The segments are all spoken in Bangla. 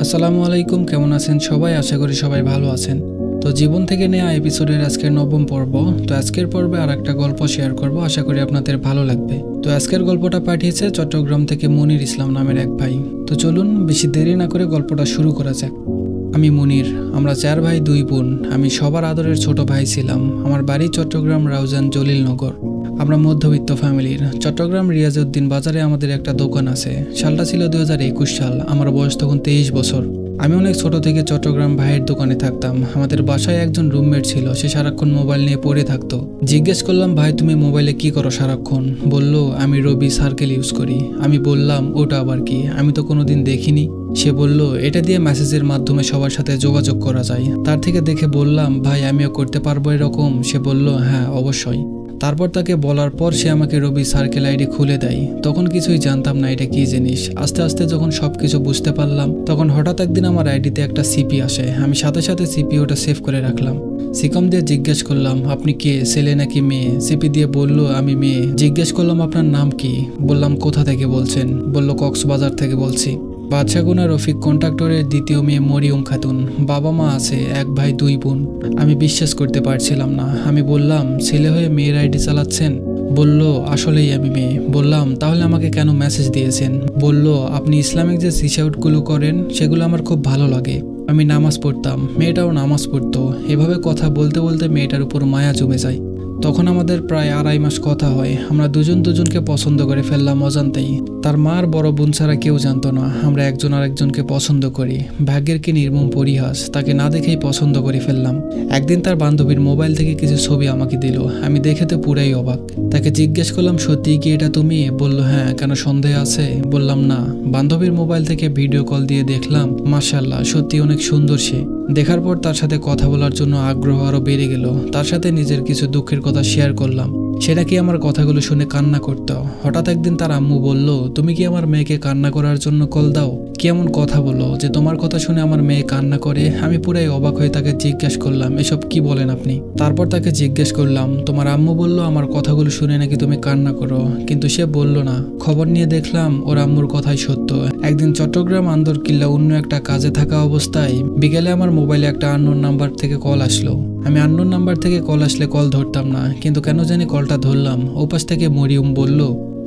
আসসালামু আলাইকুম, কেমন আছেন সবাই? আশা করি সবাই ভালো আছেন। তো জীবন থেকে নেওয়া এপিসোডের আজকের নবম পর্ব, তো আজকের পর্বে আর একটা গল্প শেয়ার করব, আশা করি আপনাদের ভালো লাগবে। তো আজকের গল্পটা পাঠিয়েছে চট্টগ্রাম থেকে মনির ইসলাম নামের এক ভাই। তো চলুন, বেশি দেরি না করে গল্পটা শুরু করা যাক। আমি মনির, আমরা চার ভাই, দুই বোন। আমি সবার আদরের ছোট ভাই ছিলাম। আমার বাড়ি চট্টগ্রাম রাউজান জলিলনগর। আমরা মধ্যবিত্ত ফ্যামিলির। চট্টগ্রাম রিয়াজউদ্দিন বাজারে আমাদের একটা দোকান আছে। সালটা ছিল দু হাজার একুশ সাল। আমার বয়স তখন তেইশ বছর। আমি অনেক ছোট থেকে চট্টগ্রাম ভাইয়ের দোকানে থাকতাম। আমাদের বাসায় একজন রুমমেট ছিল। সে সারাক্ষণ মোবাইল নিয়ে পড়ে থাকতো। জিজ্ঞেস করলাম, ভাই, তুমি মোবাইলে কি করো সারাক্ষণ? বলল, আমি রবি সার্কেল ইউজ করি। আমি বললাম, ওটা আবার কি? আমি তো কোনোদিন দেখিনি। সে বলল, এটা দিয়ে মেসেজের মাধ্যমে সবার সাথে যোগাযোগ করা যায়। তার থেকে দেখে বললাম, ভাই, আমিও করতে পারব এরকম। সে বলল হ্যাঁ অবশ্যই। তারপর তাকে বলার পর সে আমাকে রবি সার্কেল আইডি খুলে দেয়। তখন কিছুই জানতাম না এটা কি জিনিস। আস্তে আস্তে যখন সব কিছু বুঝতে পারলাম, তখন হঠাৎ একদিন আমার আইডিতে একটা সিপি আসে। আমি সাথে সাথে সিপি ওটা সেভ করে রাখলাম। সিকম দিয়ে জিজ্ঞেস করলাম, আপনি কে? ছেলে নাকি মেয়ে? সিপি দিয়ে বলল, আমি মেয়ে। জিজ্ঞেস করলাম, আপনার নাম কি? বললাম, কোথা থেকে বলছেন? বলল, কক্সবাজার থেকে বলছি। বাদশাগুনা রফিক কন্ট্রাক্টরের দ্বিতীয় মেয়ে মরিয়ম খাতুন। বাবা মা আছে, এক ভাই, দুই বোন। আমি বিশ্বাস করতে পারছিলাম না। আমি বললাম, ছেলে হয়ে মেয়ের আইডি চালাচ্ছেন? বলল, আসলেই আমি মেয়ে। বললাম, তাহলে আমাকে কেন মেসেজ দিয়েছেন? বলল, আপনি ইসলামিক যে সিস আউটগুলো করেন, সেগুলো আমার খুব ভালো লাগে। আমি নামাজ পড়তাম। মেয়েটাও নামাজ পড়তো। এভাবে কথা বলতে বলতে মেয়েটার উপর মায়া জমে যায়। তখন আমাদের প্রায় আড়াই মাস কথা হয়। আমরা দুজন দুজনকে পছন্দ করে ফেললাম অজান্তেই। তার মার বড় বোন ছাড়া কেউ জানতো না, আমরা একজন আরেকজনকে পছন্দ করি। ভাগ্যের কি নির্মম পরিহাস, তাকে না দেখেই পছন্দ করে ফেললাম। একদিন তার বান্ধবীর মোবাইল থেকে কিছু ছবি আমাকে দিল। আমি দেখে তো পুরাই অবাক। তাকে জিজ্ঞেস করলাম, সত্যি কি এটা তুমি? বলল হ্যাঁ কেন সন্দেহ আছে? বললাম, না। বান্ধবীর মোবাইল থেকে ভিডিও কল দিয়ে দেখলাম মার্শাল্লাহ সত্যি অনেক সুন্দর সে। দেখার পর তার সাথে কথা বলার জন্য আগ্রহ আরও বেড়ে গেল। তার সাথে নিজের কিছু দুঃখের কথা শেয়ার করলাম। সেটা কি আমার কথাগুলো শুনে কান্না করত? হঠাৎ একদিন তার আম্মু বলল, তুমি কি আমার মেয়েকে কান্না করার জন্য কল দাও? কি এমন কথা বলো যে তোমার কথা শুনে আমার মেয়ে কান্না করে, আমি পুরাই অবাক হয়ে তাকে জিজ্ঞেস করলাম, এসব কি বলেন আপনি? তারপর তাকে জিজ্ঞেস করলাম, তোমার আম্মু বলল আমার কথাগুলো শুনে নাকি তুমি কান্না করো? কিন্তু সে বলল না। খবর নিয়ে দেখলাম, ওর আম্মুর কথাই সত্য। একদিন চট্টগ্রাম আন্দর কিল্লা অন্য একটা কাজে থাকা অবস্থায় বিকেলে আমার মোবাইলে একটা আননোন নাম্বার থেকে কল আসলো। আমি অন্য নাম্বার থেকে কল আসলে কল ধরতাম না, কিন্তু কেন জানি কলটা ধরলাম। ওপাশ থেকে মরিয়ম বলল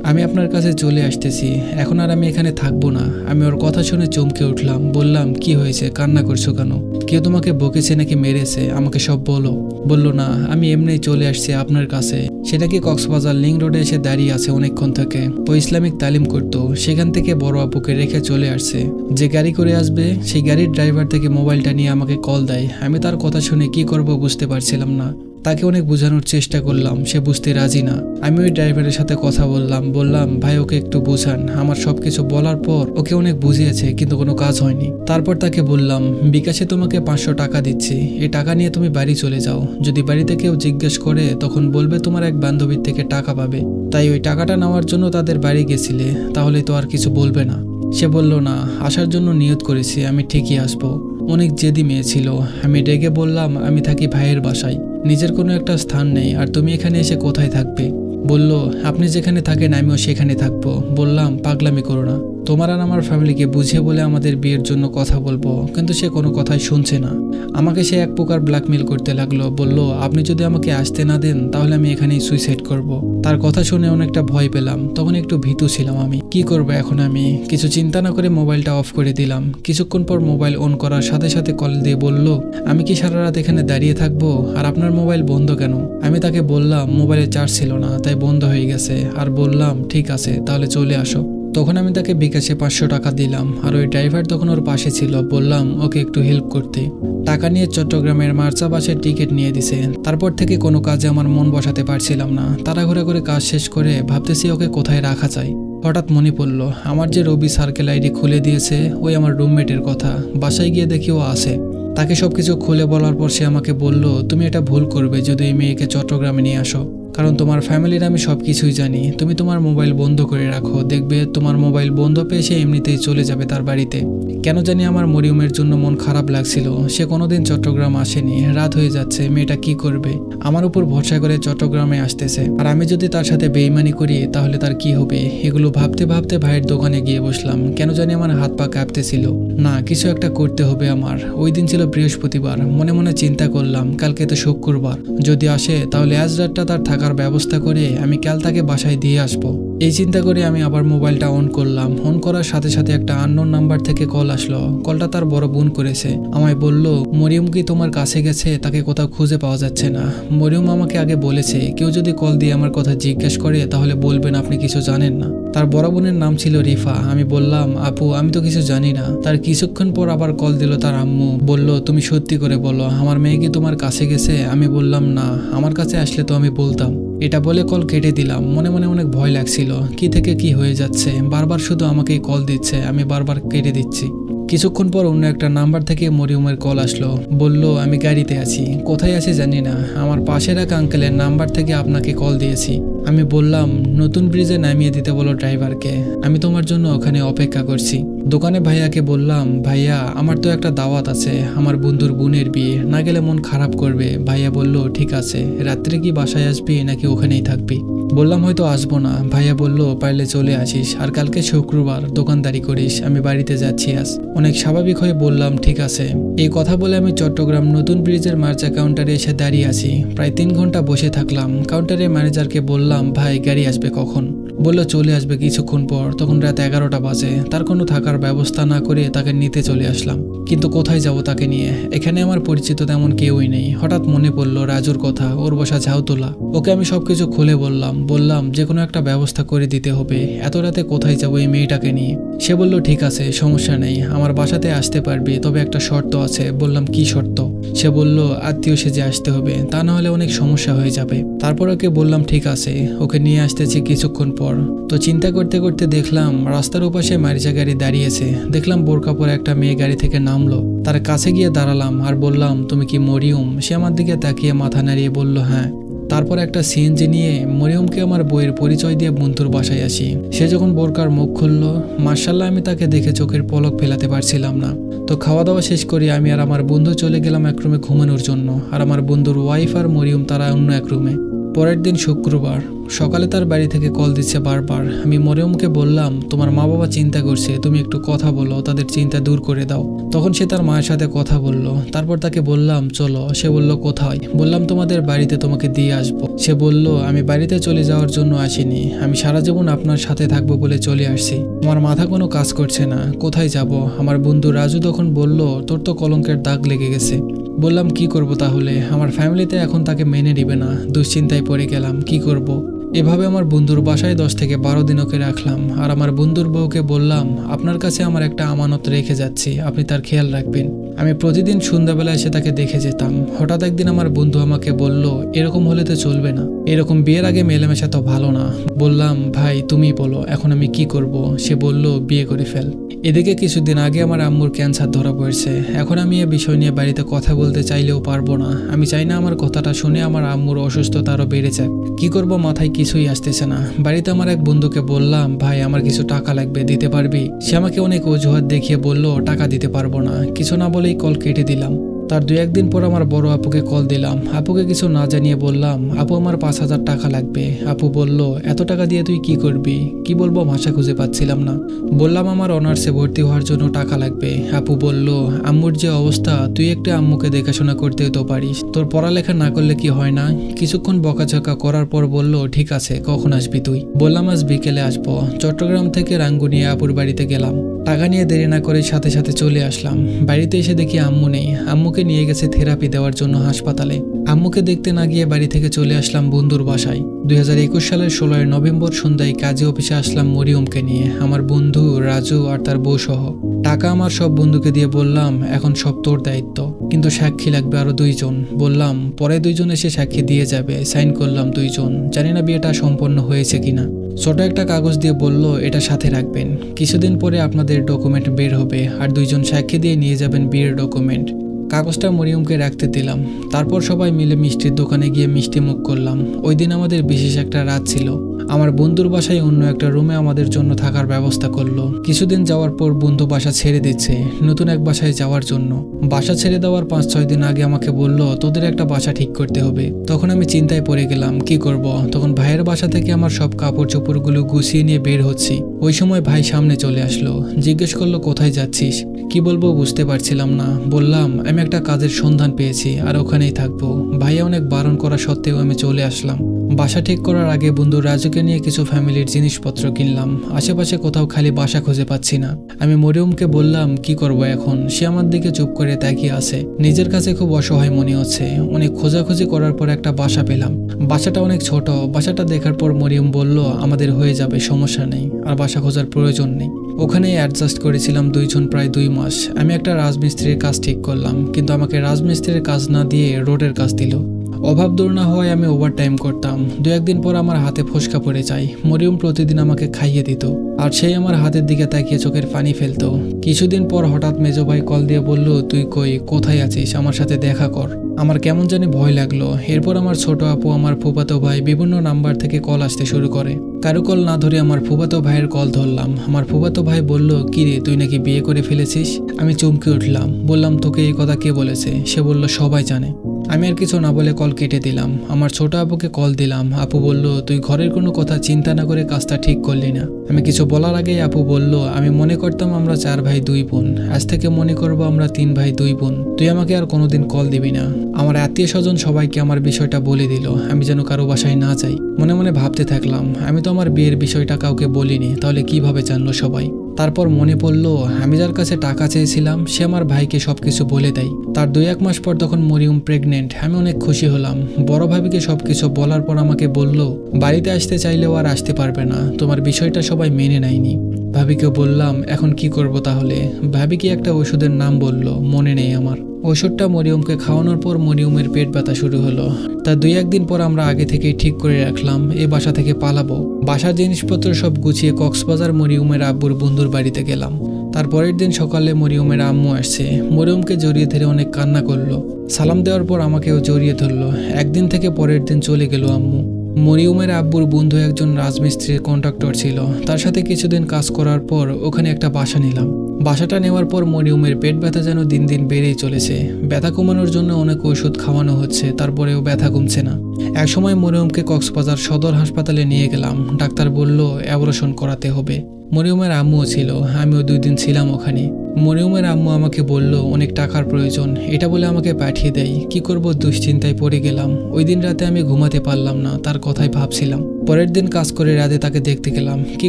আমি আপনার কাছে চলে আসতেছি। এখন আর আমি এখানে থাকব না। আমি ওর কথা শুনে চমকে উঠলাম। বললাম, কি হয়েছে? কান্না করছ কেন? কেউ তোমাকে বকেছে নাকি মেরেছে? আমাকে সব বলো। বলল, না, আমি এমনি চলে আসছি আপনার কাছে। সেটা কি কক্সবাজার লিং রোডে এসে দাঁড়িয়ে আছে অনেকক্ষণ থেকে। ও ইসলামিক তালিম করতো। সেখান থেকে বড় আপুকে রেখে চলে আসছে। যে গাড়ি করে আসবে, সেই গাড়ির ড্রাইভার থেকে মোবাইলটা নিয়ে আমাকে কল দেয়। আমি তার কথা শুনে কি করব বুঝতে পারছিলাম না। তাকে অনেক বোঝানোর চেষ্টা করলাম, সে বুঝতে রাজি না। আমি ওই ড্রাইভারের সাথে কথা বললাম বললাম, ভাই, ওকে একটু বোঝান, আমার সবকিছু বলার পর ওকে অনেক বুঝিয়েছে, কিন্তু কোনো কাজ হয়নি। তারপর তাকে বললাম, বিকাশে তোমাকে পাঁচশো টাকা দিচ্ছি এই টাকা নিয়ে তুমি বাড়ি চলে যাও। যদি বাড়িতে কেউ জিজ্ঞেস করে, তখন বলবে তোমার এক বান্ধবীর থেকে টাকা পাবে। তাই ওই টাকাটা নেওয়ার জন্য তাদের বাড়ি গেছিলে, তাহলে তো আর কিছু বলবে না। সে বলল, না, আসার জন্য নিয়ত করেছি, আমি ঠিকই আসব। অনেক জেদি মেয়ে ছিল। আমি ডেকে বললাম, আমি থাকি ভাইয়ের বাসায়। নিজের কোনো একটা স্থান নেই, আর তুমি এখানে এসে কোথায় থাকবে? বলল, আপনি যেখানে থাকেন আমিও সেখানে থাকব। বললাম, পাগলামি করো না। তোমার আর আমার ফ্যামিলিকে বুঝিয়ে বলে আমাদের বিয়ের জন্য কথা বলব, কিন্তু সে কোনো কথাই শুনছে না। আমাকে সে এক প্রকার ব্ল্যাকমেল করতে লাগল, বলল, আপনি যদি আমাকে আসতে না দেন, তাহলে আমি এখানেই সুইসাইড করব। তার কথা শুনে অনেকটা ভয় পেলাম, তখন একটু ভীতু ছিলাম আমি। কি করব এখন আমি? কিছু চিন্তা না করে মোবাইলটা অফ করে দিলাম। কিছুক্ষণ পর মোবাইল অন করার সাথে সাথে কল দিয়ে বলল, আমি কি সারা রাত এখানে দাঁড়িয়ে থাকব? আর আপনার মোবাইল বন্ধ কেন? আমি তাকে বললাম মোবাইলে চার্জ ছিল না, তাই বন্ধ হয়ে গেছে। আর বললাম, ঠিক আছে, তাহলে চলে আসো। তখন আমি তাকে বিকাশে পাঁচশো টাকা দিলাম, আর ওই ড্রাইভার তখন ওর পাশে ছিল। বললাম, ওকে একটু হেল্প করতে। টাকা নিয়ে চট্টগ্রামের মার্চা বাসের টিকিট নিয়ে দিছে। তারপর থেকে কোনো কাজে আমার মন বসাতে পারছিলাম না। তাড়াহুড়া করে কাজ শেষ করে ভাবতেছি ওকে কোথায় রাখা যায়। হঠাৎ মনে পড়ল, আমার যে রবি সার্কেল আইডি খুলে দিয়েছে, ওই আমার রুমমেটের কথা। বাসায় গিয়ে দেখি ও আসে তাকে সবকিছু খুলে বলার পর সে আমাকে বলল, তুমি এটা ভুল করবে যদি এই মেয়েকে চট্টগ্রামে নিয়ে আসো। কারণ তোমার ফ্যামিলির আমি সব কিছুই জানি। তুমি তোমার মোবাইল বন্ধ করে রাখো। দেখবে তোমার মোবাইল বন্ধ পেয়ে সে এমনিতেই চলে যাবে তার বাড়িতে। কেন জানি আমার মরিয়মের জন্য মন খারাপ লাগছিল। সে কোনোদিন চট্টগ্রাম আসেনি। রাত হয়ে যাচ্ছে। মেয়েটা কি করবে? আমার উপর ভরসা করে চট্টগ্রামে আসতেছে। আর আমি যদি তার সাথে বেইমানি করি, তাহলে তার কি হবে? এগুলো ভাবতে ভাবতে ভাইয়ের দোকানে গিয়ে বসলাম। কেন জানি আমার হাত পা কাঁপতেছিল। না, কিছু একটা করতে হবে আমার। ওই দিন ছিল বৃহস্পতিবার। মনে মনে চিন্তা করলাম, কালকে তো শুক্রবার। যদি আসে, তাহলে আজ রাতটা তার থাকার ব্যবস্থা করে আমি কাল তাকে বাসায় দিয়ে আসব। এই চিন্তা করে আমি আবার মোবাইলটা অন করলাম। অন করার সাথে সাথে একটা আননোন নাম্বার থেকে কল আসলো। কলটা তার বড় বোন করেছে। আমায় বলল, মরিয়ম কি তোমার কাছে গেছে? তাকে কোথাও খুঁজে পাওয়া যাচ্ছে না। মরিয়ম আমাকে আগে বলেছে, কেউ যদি কল দিয়ে আমার কথা জিজ্ঞেস করে, তাহলে বলবেন আপনি কিছু জানেন না। তার বড় বোনের নাম ছিল রিফা। আমি বললাম, আপু, আমি তো কিছু জানি না। তার কিছুক্ষণ পর আবার কল দিল তার আম্মু। বলল, তুমি সত্যি করে বলো, আমার মেয়ে কি তোমার কাছে গেছে? আমি বললাম, না, আমার কাছে আসলে তো আমি বলতাম। এটা বলে কল কেটে দিলাম। মনে মনে অনেক ভয় লাগছিল। কি থেকে কি হয়ে যাচ্ছে? বারবার শুধু আমাকেই কল দিচ্ছে। আমি বারবার কেটে দিচ্ছি। কিছুক্ষণ পর অন্য একটা নাম্বার থেকে মরিয়মের কল আসলো। বলল, আমি গাড়িতে আছি। কোথায় আছি জানি না। আমার পাশের এক আঙ্কেলের নাম্বার থেকে আপনাকে কল দিয়েছি। আমি বললাম, নতুন ব্রিজে নামিয়ে দিতে বলো ড্রাইভারকে আমি তোমার জন্য ওখানে অপেক্ষা করছি। দোকানে ভাইয়াকে বললাম, ভাইয়া, আমার তো একটা দাওয়াত আছে, আমার বন্ধুর বোনের বিয়ে। না গেলে মন খারাপ করবে। ভাইয়া বলল, ঠিক আছে, রাত্রে কি বাসায় আসবি নাকি ওখানেই থাকবি? বললাম, হয়তো আসব না। ভাইয়া বলল, পারলে চলে আসিস। আর কালকে শুক্রবার দোকানদারি করিস। আমি বাড়িতে যাচ্ছি আজ। অনেক স্বাভাবিক হয়ে বললাম, ঠিক আছে। এই কথা বলে আমি চট্টগ্রাম নতুন ব্রিজের মার্চা কাউন্টারে এসে দাঁড়িয়ে আছি। প্রায় তিন ঘণ্টা বসে থাকলাম। কাউন্টারের ম্যানেজারকে বললাম ভাই, গাড়ি আসবে কখন? বলল, চলে আসবে কিছুক্ষণ পর। তখন রাত এগারোটা বাজে। তার কোনো থাকার ব্যবস্থা না করে তাকে নিতে চলে আসলাম। কিন্তু কোথায় যাব তাকে নিয়ে? এখানে আমার পরিচিত তেমন কেউই নেই। হঠাৎ মনে পড়ল রাজুর কথা, ওর বসা ঝাউতোলা। ওকে আমি সবকিছু খুলে বললাম। বললাম, যে কোনো একটা ব্যবস্থা করে দিতে হবে। এত রাতে কোথায় যাব এই মেয়েটাকে নিয়ে? সে বলল, ঠিক আছে, সমস্যা নেই। আমার বাসাতে আসতে পারবি, তবে একটা শর্ত আছে। বললাম, কি শর্ত? সে বলল, আত্মীয় সেজে আসতে হবে। তা না হলে অনেক সমস্যা হয়ে যাবে। তারপর ওকে বললাম, ঠিক আছে। ওকে নিয়ে আসতেছি কিছুক্ষণ পর। তো চিন্তা করতে করতে দেখলাম রাস্তার ওপাশে মারিচা গাড়ি দাঁড়িয়েছে দেখলাম বোরকা পরে একটা মেয়ে গাড়ি থেকে নামলো। তার কাছে গিয়ে দাঁড়ালাম আর বললাম, তুমি কি মরিয়ম? সে আমার দিকে তাকিয়ে মাথা নাড়িয়ে বলল হ্যাঁ। তারপর একটা সিএনজি নিয়ে মরিয়মকে আমার বইয়ের পরিচয় দিয়ে বন্ধুর বাসায় আসি। সে যখন বোরকার মুখ খুলল, মার্শাল্লাহ, আমি তাকে দেখে চোখের পলক ফেলাতে পারছিলাম না। তো খাওয়া দাওয়া শেষ করি আমি আর আমার বন্ধু চলে গেলাম এক রুমে ঘুমানোর জন্য। আর আমার বন্ধুর ওয়াইফ আর মরিয়ম তারা অন্য এক রুমে। পরের দিন শুক্রবার। সকালে তার বাড়ি থেকে কল দিচ্ছে বারবার। আমি মরিয়মকে বললাম, তোমার মা বাবা চিন্তা করছে, তুমি একটু কথা বলো, তাদের চিন্তা দূর করে দাও। তখন সে তার মায়ের সাথে কথা বলল। তারপর তাকে বললাম, চলো। সে বলল, কোথায়? বললাম, তোমাদের বাড়িতে তোমাকে দিয়ে আসব। সে বলল, আমি বাড়িতে চলে যাওয়ার জন্য আসিনি। আমি সারা জীবন আপনার সাথে থাকব বলে চলে আসছি। আমার মাথা কোনো কাজ করছে না। কোথায় যাব? আমার বন্ধু রাজু তখন বলল, তোর তো কলঙ্কের দাগ লেগে গেছে। বললাম, কি করব তাহলে? আমার ফ্যামিলিতে এখন তাকে মেনে নিবে না। দুশ্চিন্তায় পড়ে গেলাম, কি করব। এভাবে আমার বন্ধুর বাসায় দশ থেকে বারো দিন ওকে রাখলাম। আর আমার বন্ধুর বউকে বললাম, আপনার কাছে আমার একটা আমানত রেখে যাচ্ছি, আপনি তার খেয়াল রাখবেন। আমি প্রতিদিন সন্ধ্যাবেলা এসে তাকে দেখে যেতাম। হঠাৎ একদিন আমার বন্ধু আমাকে বলল, এরকম হলে তো চলবে না। এরকম বিয়ের আগে মেলামেশা তো ভালো না। বললাম, ভাই, তুমি বলো, এখন আমি কি করব? সে বলল, বিয়ে করে ফেল। এদিকে কিছুদিন আগে আমার আম্মুর ক্যান্সার ধরা পড়েছে। এখন আমি এ বিষয় নিয়ে বাড়িতে কথা বলতে চাইলেও পারব না। আমি চাই না আমার কথাটা শুনে আমার আম্মুর অসুস্থতা আরও বেড়ে যাক। কি করব মাথায় কিছুই আসতেছে না। বাড়িতে আমার এক বন্ধুকে বললাম, ভাই, আমার কিছু টাকা লাগবে, দিতে পারবি? সে আমাকে অনেক অজুহাত দেখিয়ে বলল, টাকা দিতে পারব না। কিছু না বলেই কল কেটে দিলাম। তার দু একদিন পর আমার বড় আপুকে কল দিলাম। আপুকে কিছু না জানিয়ে বললাম, আপু, আমার পাঁচ হাজার টাকা লাগবে। আপু বলল, এত টাকা দিয়ে তুই কি করবি? কি বলব ভাষা খুঁজে পাচ্ছিলাম না। বললাম, আমার অনার্সে ভর্তি হওয়ার জন্য টাকা লাগবে। আপু বলল, আম্মুর যে অবস্থা, তুই একটা আম্মুকে দেখাশোনা করতে তো পারিস। তোর পড়ালেখা না করলে কি হয় না? কিছুক্ষণ বকাঝকা করার পর বলল, ঠিক আছে, কখন আসবি তুই? বললাম, আজ বিকেলে আসব। চট্টগ্রাম থেকে রাঙ্গুনিয়া আপুর বাড়িতে গেলাম। টাকা নিয়ে দেরি না করে সাথে সাথে চলে আসলাম। বাড়িতে এসে দেখি আম্মু নেই। আম্মুকে নিয়ে গেছে থেরাপি দেওয়ার জন্য হাসপাতালে। আম্মুকে দেখতে না গিয়ে বাড়ি থেকে চলে আসলাম বন্ধুর বাসায়। দুই হাজার একুশ সালের ষোলোই নভেম্বর সন্ধ্যায় কাজী অফিসে আসলাম মরিয়মকে নিয়ে, আমার বন্ধু, রাজু আর তার বউ সহ টাকা আমার সব বন্ধুকে দিয়ে বললাম, এখন সব তোর দায়িত্ব। কিন্তু সাক্ষী লাগবে আরও দুইজন। বললাম, পরে দুইজন এসে সাক্ষী দিয়ে যাবে, সাইন করলাম দুইজন। জানি না বিয়েটা সম্পন্ন হয়েছে কিনা। ছোট একটা কাগজ দিয়ে বলল, এটা সাথে রাখবেন। কিছুদিন পরে আপনাদের ডকুমেন্ট বের হবে, আর দুইজন সাক্ষী দিয়ে নিয়ে যাবেন বিয়ের ডকুমেন্ট। কাগজটা মরিয়মকে রাখতে দিলাম। তারপর সবাই মিলে মিষ্টির দোকানে গিয়ে মিষ্টি মুখ করলাম। ওই দিন আমাদের বিশেষ একটা রাত ছিল। আমার বন্ধুর বাসায় অন্য একটা রুমে আমাদের জন্য থাকার ব্যবস্থা করল। কিছুদিন যাওয়ার পর বন্ধু বাসা ছেড়ে দিচ্ছে, নতুন এক বাসায় যাওয়ার জন্য। বাসা ছেড়ে দেওয়ার পাঁচ ছয় দিন আগে আমাকে বলল, তোদের একটা বাসা ঠিক করতে হবে। তখন আমি চিন্তায় পড়ে গেলাম, কি করব? তখন ভাইয়ের বাসা থেকে আমার সব কাপড় চোপড়গুলো গুছিয়ে নিয়ে বের হচ্ছি। ওই সময় ভাই সামনে চলে আসলো, জিজ্ঞেস করল, কোথায় যাচ্ছিস? কি বলব বুঝতে পারছিলাম না। বললাম, আমি একটা কাজের সন্ধান পেয়েছি আর ওখানেই থাকব। ভাইয়া অনেক বারণ করা সত্ত্বেও আমি চলে আসলাম। বাসা ঠিক করার আগে বন্ধু রাজুকে নিয়ে কিছু ফ্যামিলির জিনিসপত্র কিনলাম। আশেপাশে কোথাও খালি বাসা খুঁজে পাচ্ছি না। আমি মরিয়মকে বললাম, কি করব এখন? সে আমার দিকে চুপ করে তাকিয়ে আছে। নিজের কাছে খুব অসহায় মনে হচ্ছে। অনেক খোঁজাখুঁজি করার পর একটা বাসা পেলাম। বাসাটা অনেক ছোট। বাসাটা দেখার পর মরিয়ম বলল, আমাদের হয়ে যাবে, সমস্যা নেই। আর বাসা খোঁজার প্রয়োজন নেই। ওখানেই অ্যাডজাস্ট করেছিলাম দুইজন প্রায় দুই মাস। আমি একটা রাজমিস্ত্রির কাজ ঠিক করলাম, কিন্তু আমাকে রাজমিস্ত্রির কাজ না দিয়ে রোডের কাজ দিল। অভাব দূর না হওয়ায় আমি ওভার টাইম করতাম। দু একদিন পর আমার হাতে ফসকা পড়ে যায়। মরিয়ম প্রতিদিন আমাকে খাইয়ে দিত। আর সেই আমার হাতের দিকে তাকিয়ে চোখের পানি ফেলতো। কিছুদিন পর হঠাৎ মেজো ভাই কল দিয়ে বলল, তুই কই? কোথায় আছিস? আমার সাথে দেখা কর। আমার কেমন জানি ভয় লাগল। এরপর আমার ছোট আপু, আমার ফুপাতো ভাই বিভিন্ন নাম্বার থেকে কল আসতে শুরু করে। কারও কল না ধরে আমার ফুপাতো ভাইয়ের কল ধরলাম। আমার ফুপাতো ভাই বলল, কি রে, তুই নাকি বিয়ে করে ফেলেছিস? আমি চমকে উঠলাম। বললাম, তোকে এই কথা কে বলেছে? সে বলল, সবাই জানে। আমি আর কিছু না বলে কল কেটে দিলাম। আমার ছোট আপুকে কল দিলাম। আপু বলল, তুই ঘরের কোনো কথা চিন্তা না করে কাজটা ঠিক করলি না। আমি কিছু বলার আগেই আপু বলল, আমি মনে করতাম আমরা চার ভাই দুই বোন। আজ থেকে মনে করব আমরা তিন ভাই দুই বোন। তুই আমাকে আর কোনোদিন কল দিবি না। আমার আত্মীয় স্বজন সবাইকে আমার বিষয়টা বলে দিল। আমি যেন কারও বাসায় না যাই। মনে মনে ভাবতে থাকলাম, আমি তো আমার বিয়ের বিষয়টা কাউকে বলিনি, তাহলে কীভাবে জানলো সবাই? তারপর মনে পড়ল আমি যার কাছে টাকা চেয়েছিলাম, সে আমার ভাইকে সব কিছু বলে দেয়। তার দুই এক মাস পর তখন মরিয়ম প্রেগনেন্ট আমি অনেক খুশি হলাম। বড় ভাবিকে সব কিছু বলার পর আমাকে বলল, বাড়িতে আসতে চাইলেও আর আসতে পারবে না, তোমার বিষয়টা সবাই মেনে নেয়নি। ভাবিকে বললাম, এখন কি করব তাহলে? ভাবি কি একটা ওষুধের নাম বলল, মনে নেই আমার। ওষুধটা মরিয়মকে খাওয়ানোর পর মরিয়মের পেট ব্যথা শুরু হলো। তা দুই একদিন পর আমরা আগে থেকেই ঠিক করে রাখলাম, এ বাসা থেকে পালাবো। বাসার জিনিসপত্র সব গুছিয়ে কক্সবাজার মরিয়মের আব্বুর বন্ধুর বাড়িতে গেলাম। তার পরের দিন সকালে মরিয়মের আম্মু আসছে। মরিয়মকে জড়িয়ে ধরে অনেক কান্না করল। সালাম দেওয়ার পর আমাকেও জড়িয়ে ধরলো। একদিন থেকে পরের দিন চলে গেল আম্মু। মরিয়মের আব্বুর বন্ধু একজন রাজমিস্ত্রির কন্ট্রাক্টর ছিল। তার সাথে কিছুদিন কাজ করার পর ওখানে একটা বাসা নিলাম। বাসাটা নেওয়ার পর মরিয়মের পেট ব্যথা যেন দিন দিন বেড়েই চলেছে। ব্যথা কমানোর জন্য অনেক ওষুধ খাওয়ানো হচ্ছে, তারপরেও ব্যথা কমছে না। একসময় মরিয়মকে কক্সবাজার সদর হাসপাতালে নিয়ে গেলাম। ডাক্তার বলল, অ্যাবরেশন করাতে হবে। মরিয়মের আম্মুও ছিল, আমিও দুই দিন ছিলাম ওখানে। মরিয়মের আম্মু আমাকে বলল, অনেক টাকার প্রয়োজন, এটা বলে আমাকে পাঠিয়ে দেয় কি করব দুশ্চিন্তায় পড়ে গেলাম। ওই দিন রাতে আমি ঘুমাতে পারলাম না, তার কথাই ভাবছিলাম। পরের দিন কাজ করে রাতে তাকে দেখতে গেলাম। কি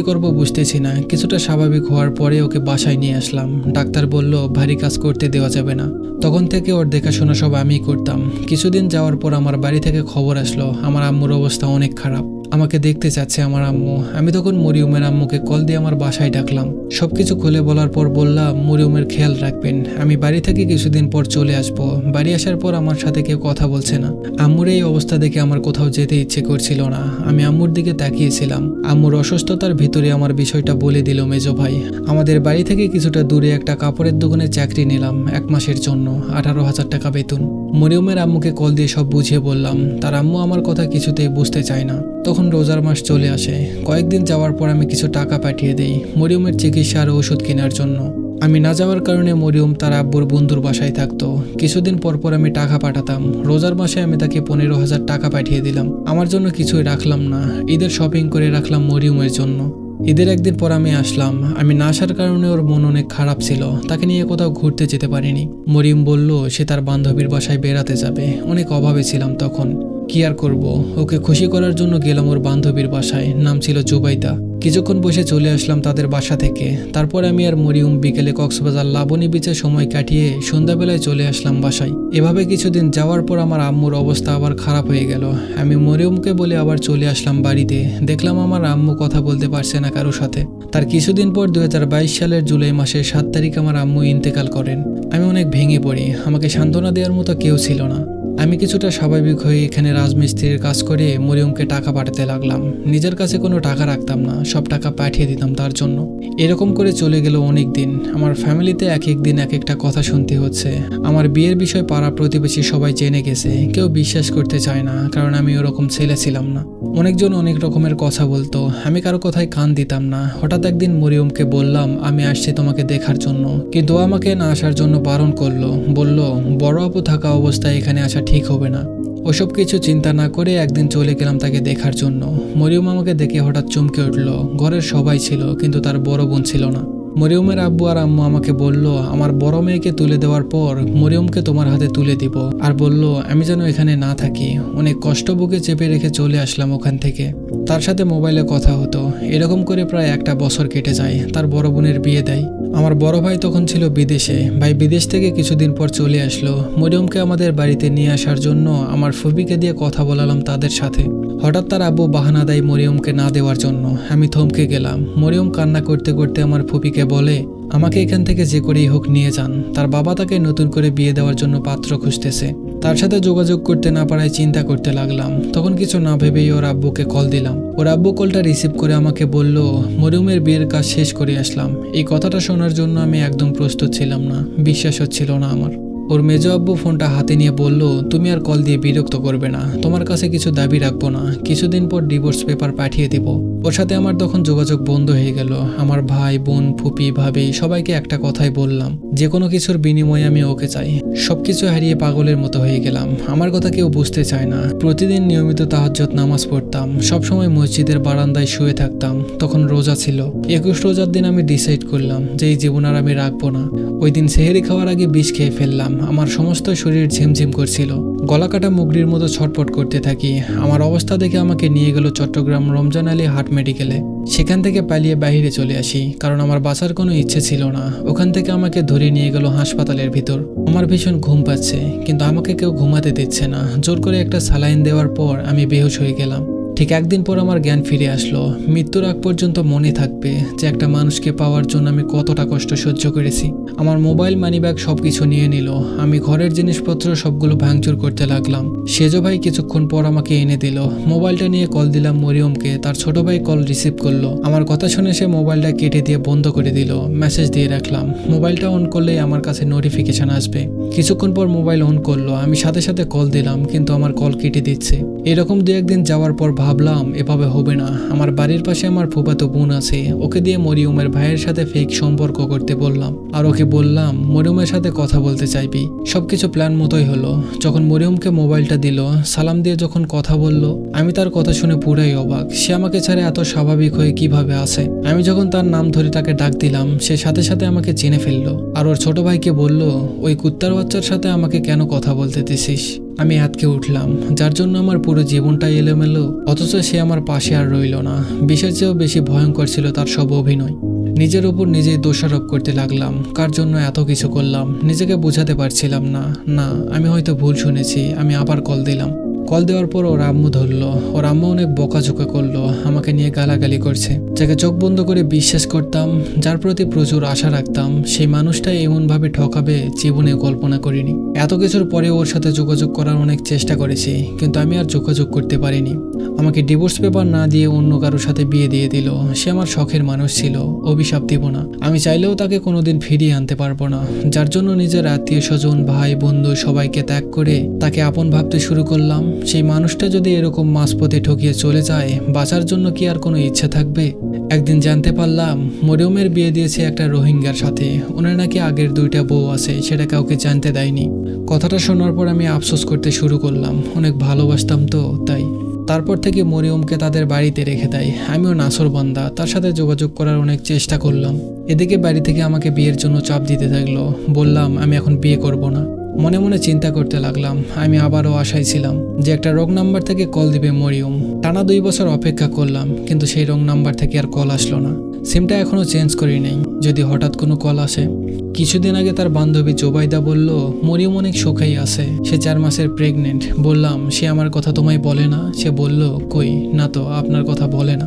করব বুঝতেছি না, কিছুটা স্বাভাবিক হওয়ার পরে ওকে বাসায় নিয়ে আসলাম। ডাক্তার বলল, ভারী কাজ করতে দেওয়া যাবে না। তখন থেকে ওর দেখাশোনা সব আমিই করতাম। কিছুদিন যাওয়ার পর আমার বাড়ি থেকে খবর আসলো, আমার আম্মুর অবস্থা অনেক খারাপ। আমাকে দেখতে চাচ্ছে আমার আম্মু। আমি তখন মরিয়মের আম্মুকে কল দিয়ে আমার বাসায় ডাকলাম। সবকিছু খুলে বলার পর বললাম, মরিয়মের খেয়াল রাখবেন। আমি বাড়ি থেকে কিছুদিন পর চলে আসব। বাড়ি আসার পর আমার সাথে কেউ কথা বলছে না। আম্মুর এই অবস্থা দেখে আমার কোথাও যেতে ইচ্ছে করছিল না। আমি আম্মুর দিকে তাকিয়েছিলাম। আম্মুর অসুস্থতার ভিতরে আমার বিষয়টা বলে দিল মেজো ভাই। আমাদের বাড়ি থেকে কিছুটা দূরে একটা কাপড়ের দোকানে চাকরি নিলাম এক মাসের জন্য, আঠারো হাজার টাকা বেতন। মরিয়মের আম্মুকে কল দিয়ে সব বুঝিয়ে বললাম, তার আম্মু আমার কথা কিছুতেই বুঝতে চায় না। তখন রোজার মাস চলে আসে। কয়েকদিন যাওয়ার পর আমি কিছু টাকা পাঠিয়ে দেই মরিয়মের চিকিৎসা আর ওষুধ কেনার জন্য। আমি না যাওয়ার কারণে মরিয়ম তার আব্বুর বন্ধুর বাসায় থাকতো। কিছুদিন পর পর আমি টাকা পাঠাতাম। রোজার মাসে আমি তাকে পনেরো হাজার টাকা পাঠিয়ে দিলাম। আমার জন্য কিছুই রাখলাম না। ঈদের শপিং করে রাখলাম মরিয়মের জন্য। ঈদের একদিন পর আমি আসলাম। আমি না আসার কারণে ওর মন অনেক খারাপ ছিল। তাকে নিয়ে কোথাও ঘুরতে যেতে পারিনি। মরিম বলল, সে তার বান্ধবীর বাসায় বেড়াতে যাবে। অনেক অভাবে ছিলাম তখন। কি আর করব? ওকে খুশি করার জন্য গেলাম ওর বান্ধবীর বাসায়। নাম ছিল জুবাইদা। কিছুক্ষণ বসে চলে আসলাম তাদের বাসা থেকে। তারপর আমি আর মরিয়ম বিকেলে কক্সবাজার লাবণী বিচে সময় কাটিয়ে সন্ধ্যাবেলায় চলে আসলাম বাসায়। এভাবে কিছুদিন যাওয়ার পর আমার আম্মুর অবস্থা আবার খারাপ হয়ে গেল। আমি মরিয়মকে বলে আবার চলে আসলাম বাড়িতে। দেখলাম আমার আম্মু কথা বলতে পারছে না কারোর সাথে। তার কিছুদিন পর দু হাজার বাইশ সালের জুলাই মাসের সাত তারিখ আমার আম্মু ইন্তেকাল করেন। আমি অনেক ভেঙে পড়ি। আমাকে সান্ত্বনা দেওয়ার মতো কেউ ছিল না। আমি কিছুটা স্বাভাবিক হয়ে এখানে রাজমিস্ত্রির কাজ করে মরিয়মকে টাকা পাঠাতে লাগলাম। নিজের কাছে কোনো টাকা রাখতাম না, সব টাকা পাঠিয়ে দিতাম তার জন্য। এরকম করে চলে গেল অনেক দিন। আমার ফ্যামিলিতে এক এক দিন এক একটা কথা শুনতে হচ্ছে। আমার বিয়ের বিষয় পাড়া প্রতিবেশী সবাই জেনে গেছে, কেউ বিশ্বাস করতে চায় না, কারণ আমি ওরকম ছেলে ছিলাম না। অনেকজন অনেক রকমের কথা বলতো। আমি কারও কথায় কান দিতাম না। হঠাৎ একদিন মরিয়মকে বললাম, আমি আসছি তোমাকে দেখার জন্য। কিন্তু আমাকে না আসার জন্য বারণ করল। বলল, বড় আপু থাকা অবস্থায় এখানে আসা ঠিক হবে না। ওসব কিছু চিন্তা না করে একদিন চলে গেলাম তাকে দেখার জন্য। মরিয়ম আমাকে দেখে হঠাৎ চমকে উঠল। ঘরের সবাই ছিল, কিন্তু তার বড় বোন ছিল না। মরিয়মের আব্বু আর আম্মু আমাকে বলল, আমার বড় মেয়েকে তুলে দেওয়ার পর মরিয়মকে তোমার হাতে তুলে দিব। আর বলল, আমি যেন এখানে না থাকি। অনেক কষ্ট বুকে চেপে রেখে চলে আসলাম ওখান থেকে। তার সাথে মোবাইলে কথা হতো। এরকম করে প্রায় একটা বছর কেটে যায়। তার বড় বোনের বিয়ে দেয়। আমার বড় ভাই তখন ছিল বিদেশে। ভাই বিদেশ থেকে কিছুদিন পর চলে আসলো। মরিয়মকে আমাদের বাড়িতে নিয়ে আসার জন্য আমার ফুবিকে দিয়ে কথা বলালাম তাদের সাথে। হঠাৎ তার আব্বু বাহানা দেয় মরিয়মকে না দেওয়ার জন্য। আমি থমকে গেলাম। মরিয়ম কান্না করতে করতে আমার ফুপিকে বলে, আমাকে এখান থেকে যে করেই হোক নিয়ে যান। তার বাবা তাকে নতুন করে বিয়ে দেওয়ার জন্য পাত্র খুঁজতেছে। তার সাথে যোগাযোগ করতে না পারায় চিন্তা করতে লাগলাম। তখন কিছু না ভেবেই ওর আব্বুকে কল দিলাম। ওর আব্বু কলটা রিসিভ করে আমাকে বলল মরিয়মের বিয়ের কাজ শেষ করে আসলাম। এই কথাটা শোনার জন্য আমি একদম প্রস্তুত ছিলাম না। বিশ্বাস হচ্ছিল না আমার। ওর মেজ আব্বু ফোনটা হাতে নিয়ে বলল, তুমি আর কল দিয়ে বিরক্ত করবে না। তোমার কাছে কিছু দাবি রাখব না। কিছুদিন পর ডিভোর্স পেপার পাঠিয়ে দিব। ওর সাথে আমার তখন যোগাযোগ বন্ধ হয়ে গেল। আমার ভাই, বোন, ফুপি, ভাবি, সবাইকে একটা কথাই বললাম, যে কোনো কিছুর বিনিময়ে আমি ওকে চাই। সবকিছু হারিয়ে পাগলের মতো হয়ে গেলাম। আমার কথা কেউ বুঝতে চায় না। প্রতিদিন নিয়মিত তাহাজ্জত নামাজ পড়তাম। সবসময় মসজিদের বারান্দায় শুয়ে থাকতাম। তখন রোজা ছিল। একুশ রোজার দিন আমি ডিসাইড করলাম যে এই জীবন আর আমি রাখব না। ওই দিন সেহেরি খাওয়ার আগে বিষ খেয়ে ফেললাম। আমার সমস্ত শরীর ঝিমঝিম করছিল। গলা কাটা মুগরির মতো ছটপট করতে থাকি। আমার অবস্থা দেখে আমাকে নিয়ে গেল চট্টগ্রাম রমজান আলী হার্ট মেডিকেলে সেখান থেকে পালিয়ে বাহিরে চলে আসি, কারণ আমার বাঁচার কোনো ইচ্ছে ছিল না। ওখান থেকে আমাকে ধরে নিয়ে গেল হাসপাতালের ভিতর। আমার ভীষণ ঘুম পাচ্ছে, কিন্তু আমাকে কেউ ঘুমাতে দিচ্ছে না। জোর করে একটা সালাইন দেওয়ার পর আমি বেহুশ হয়ে গেলাম। ঠিক একদিন পর আমার জ্ঞান ফিরে আসলো। মৃত্যুর আগ পর্যন্ত মনে থাকবে যে একটা মানুষকে পাওয়ার জন্য আমি কতটা কষ্ট সহ্য করেছি। আমার মোবাইল, মানিব্যাগ সব কিছু নিয়ে নিল। আমি ঘরের জিনিসপত্র সবগুলো ভাঙচুর করতে লাগলাম। সেজো ভাই কিছুক্ষণ পর আমাকে এনে দিল। মোবাইলটা নিয়ে কল দিলাম মরিয়মকে। তার ছোট ভাই কল রিসিভ করল। আমার কথা শুনে সে মোবাইলটা কেটে দিয়ে বন্ধ করে দিল। মেসেজ দিয়ে রাখলাম। মোবাইলটা অন করলেই আমার কাছে নোটিফিকেশন আসবে। কিছুক্ষণ পর মোবাইল অন করল, আমি সাথে সাথে কল দিলাম, কিন্তু আমার কল কেটে দিচ্ছে। এরকম দু একদিন যাওয়ার পর ভাবলাম, এভাবে হবে না। আমার বাড়ির পাশে আমার ফুফাতো বোন আছে, ওকে দিয়ে মরিয়মের ভাইয়ের সাথে ফেক সম্পর্ক করতে বললাম। আর ওকে বললাম, মরিয়মের সাথে কথা বলতে চাইবি। সবকিছু প্ল্যান মতোই হলো। যখন মরিয়মকে মোবাইলটা দিল, সালাম দিয়ে যখন কথা বলল, আমি তার কথা শুনে পুরাই অবাক। সে আমাকে ছাড়া এত স্বাভাবিক হয়ে কীভাবে আছে? আমি যখন তার নাম ধরে তাকে ডাক দিলাম, সে সাথে সাথে আমাকে চিনে ফেলল। আর ওর ছোট ভাইকে বলল, ওই কুত্তার বাচ্চার সাথে আমাকে কেন কথা বলতে দিছিস? আমি আতকে উঠলাম। যার জন্য আমার পুরো জীবনটাই এলোমেলো, অথচ সে আমার পাশে আর রইল না। বিশ্বের চেয়েও বেশি ভয়ঙ্কর ছিল তার সব অভিনয়। নিজের ওপর নিজেই দোষারোপ করতে লাগলাম। কার জন্য এত কিছু করলাম? নিজেকে বোঝাতে পারছিলাম না। না, আমি হয়তো ভুল শুনেছি, আমি আবার কল দিলাম। কল দেওয়ার পর ওর আম্মু ধরলো। ওর আম্মু অনেক বকাঝোকা করল, আমাকে নিয়ে গালাগালি করছে। যাকে চোখ বন্ধ করে বিশ্বাস করতাম, যার প্রতি প্রচুর আশা রাখতাম, সেই মানুষটাই এমনভাবে ঠকাবে জীবনে কল্পনা করিনি। এত কিছুর পরে ওর সাথে যোগাযোগ করার অনেক চেষ্টা করেছি, কিন্তু আমি আর যোগাযোগ করতে পারিনি। আমাকে ডিভোর্স পেপার না দিয়ে অন্য কারোর সাথে বিয়ে দিয়ে দিল। সে আমার শখের মানুষ ছিল, অভিশাপ দিব না। আমি চাইলেও তাকে কোনোদিন ফিরিয়ে আনতে পারব না, যার জন্য নিজের আত্মীয় স্বজন, ভাই, বন্ধু সবাইকে ত্যাগ করে তাকে আপন ভাবতে শুরু করলাম। সেই মানুষটা যদি এরকম মাঝপথে ঠকিয়ে চলে যায়, বাঁচার জন্য কি আর কোনো ইচ্ছে থাকবে? একদিন জানতে পারলাম, মরিয়মের বিয়ে দিয়েছে একটা রোহিঙ্গার সাথে। ওনার নাকি আগের দুইটা বউ আছে, সেটা কাউকে জানতে দেয়নি। কথাটা শোনার পর আমি আফসোস করতে শুরু করলাম, অনেক ভালোবাসতাম তো, তাই। তারপর থেকে মরিয়মকে তাদের বাড়িতে রেখে দেয়। আমিও নাসর বান্দা, তার সাথে যোগাযোগ করার অনেক চেষ্টা করলাম। এদিকে বাড়ি থেকে আমাকে বিয়ের জন্য চাপ দিতে থাকল। বললাম, আমি এখন বিয়ে করব না। মনে মনে চিন্তা করতে লাগলাম, আমি আবারও আশায় ছিলাম যে একটা রং নাম্বার থেকে কল দিবে মরিয়ম। টানা দুই বছর অপেক্ষা করলাম, কিন্তু সেই রং নাম্বার থেকে আর কল আসলো না। সিমটা এখনও চেঞ্জ করি নাই, যদি হঠাৎ কোনো কল আসে। কিছুদিন আগে তার বান্ধবী জোবাইদা বলল, মরিয়ম অনেক সুখেই আছে, সে চার মাসের প্রেগনেন্ট বললাম, সে আমার কথা তোমায় বলে না। সে বলল, কই, না তো, আপনার কথা বলে না।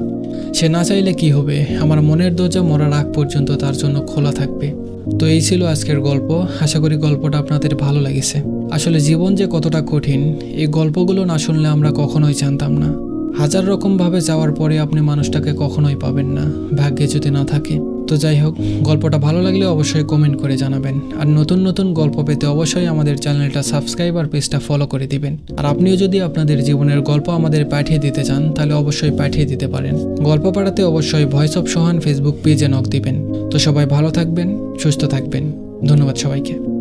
সে না চাইলে কি হবে? আমার মনের দরজা মরার আগ পর্যন্ত তার জন্য খোলা থাকবে। তো এই ছিল আজকের গল্প। আশা করি গল্পটা আপনাদের ভালো লেগেছে। আসলে জীবন যে কতটা কঠিন, এই গল্পগুলো না শুনলে আমরা কখনোই জানতাম না। হাজার রকমভাবে যাওয়ার পরে আপনি মানুষটাকে কখনোই পাবেন না। ভাগ্যে যদি না থাকে। তো যাই হোক, গল্পটা ভালো লাগলে অবশ্যই কমেন্ট করে জানাবেন। আর নতুন নতুন গল্প পেতে অবশ্যই আমাদের চ্যানেলটা সাবস্ক্রাইব আর পেজটা ফলো করে দিবেন। আর আপনিও যদি আপনাদের জীবনের গল্প আমাদের পাঠিয়ে দিতে চান, তাহলে অবশ্যই পাঠিয়ে দিতে পারেন। গল্প পাঠাতে অবশ্যই ভয়েস অফ সোহান ফেসবুক পেজে নক দিবেন। তো সবাই ভালো থাকবেন, সুস্থ থাকবেন। ধন্যবাদ সবাইকে।